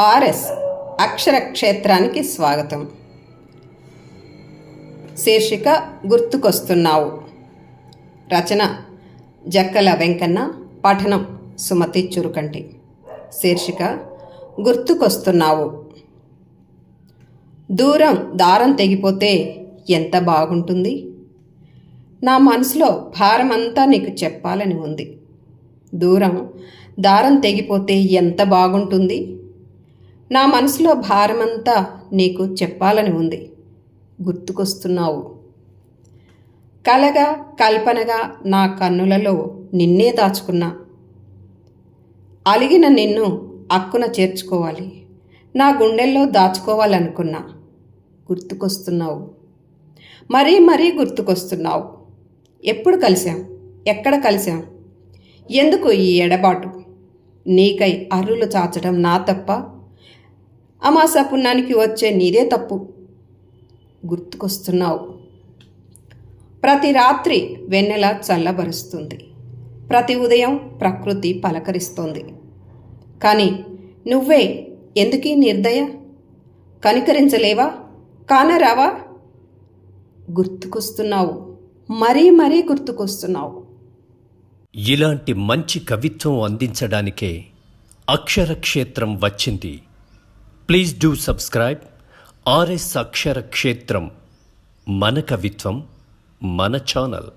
RS అక్షర క్షేత్రానికి స్వాగతం. శీర్షిక గుర్తుకొస్తున్నావు. రచన జక్కల వెంకన్న పఠనం సుమతి చురుకంటి. శీర్షిక గుర్తుకొస్తున్నావు. దూరం దారం తెగిపోతే ఎంత బాగుంటుంది? నా మనసులో భారమంతా నీకు చెప్పాలని ఉంది. దూరం దారం తెగిపోతే ఎంత బాగుంటుంది? నా మనసులో భారమంతా నీకు చెప్పాలని ఉంది. గుర్తుకొస్తున్నావు. కలగా కల్పనగా నా కన్నులలో నిన్నే దాచుకున్నా. అలిగిన నిన్ను అక్కున చేర్చుకోవాలి. నా గుండెల్లో దాచుకోవాలనుకున్నా. గుర్తుకొస్తున్నావు. మరీ మరీ గుర్తుకొస్తున్నావు. ఎప్పుడు కలిశాం? ఎక్కడ కలిసాం ఎందుకు ఈ ఎడబాటు? నీకై అర్రులు చాచడం నా తప్ప అమాస పుణ్యానికి వచ్చే నీదే తప్పు. గుర్తుకొస్తున్నావు. ప్రతి రాత్రి వెన్నెల చల్లబరుస్తుంది. ప్రతి ఉదయం ప్రకృతి పలకరిస్తుంది. కానీ నువ్వే ఎందుకీ నిర్దయ? కనికరించలేవా? కానరావా? గుర్తుకొస్తున్నావు. మరీ మరీ గుర్తుకొస్తున్నావు. ఇలాంటి మంచి కవిత్వం అందించడానికే అక్షరక్షేత్రం వచ్చింది. Please do subscribe RS Akshara Kshetram మన కవిత్వం మన ఛానల్